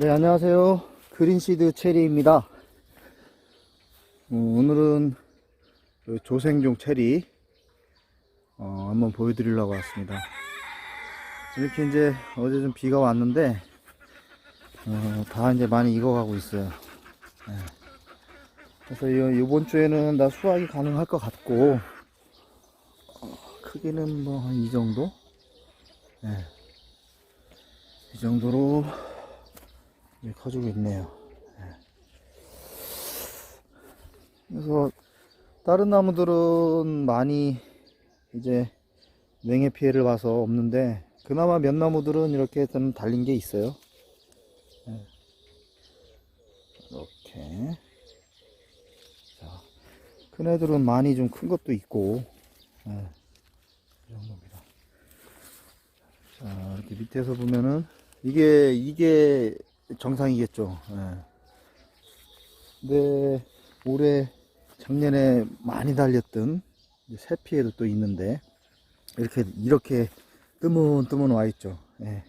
네, 안녕하세요. 그린시드 체리입니다. 어, 오늘은 그 조생종 체리 어, 한번 보여드리려고 왔습니다. 이렇게 이제 어제 좀 비가 왔는데 어, 다 이제 많이 익어가고 있어요. 네. 그래서 요, 이번 주에는 다 수확이 가능할 것 같고 어, 크기는 뭐 한 이 정도? 네. 이 정도로 커지고 있네요. 예. 그래서 다른 나무들은 많이 이제 냉해 피해를 봐서 없는데 그나마 몇 나무들은 이렇게 좀 달린 게 있어요. 예. 이렇게 자, 큰 애들은 많이 좀 큰 것도 있고 예. 이 정도입니다. 자 이렇게 밑에서 보면은 이게 이게 정상이겠죠. 예. 근데 올해 작년에 많이 달렸던 이제 새 피해도 또 있는데 이렇게 이렇게 뜨문뜨문 와 있죠. 예.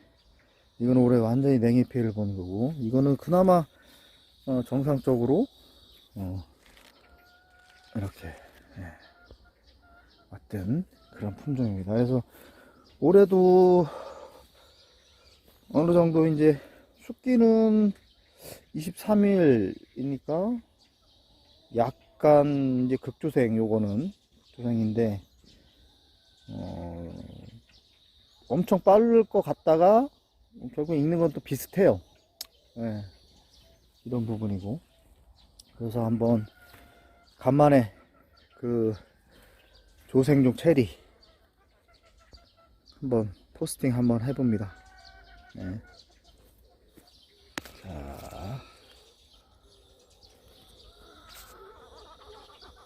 이건 올해 완전히 냉해 피해를 보는 거고 이거는 그나마 어, 정상적으로 어, 이렇게 예. 왔던 그런 품종입니다. 그래서 올해도 어느 정도 이제 숙기는 23일이니까 약간 이제 극조생 요거는 조생인데 어, 엄청 빠를 것 같다가 결국 읽는 건 또 비슷해요. 예, 이런 부분이고 그래서 한번 간만에 그 조생종 체리 한번 포스팅 한번 해봅니다. 예.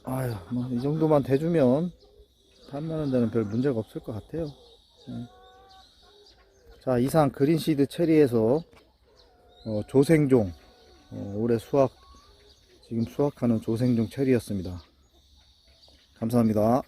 아유, 뭐, 이 정도만 대주면, 탐나는 데는 별 문제가 없을 것 같아요. 예. 자, 이상 그린시드 체리에서, 어, 조생종, 어, 올해 수확, 지금 수확하는 조생종 체리였습니다. 감사합니다.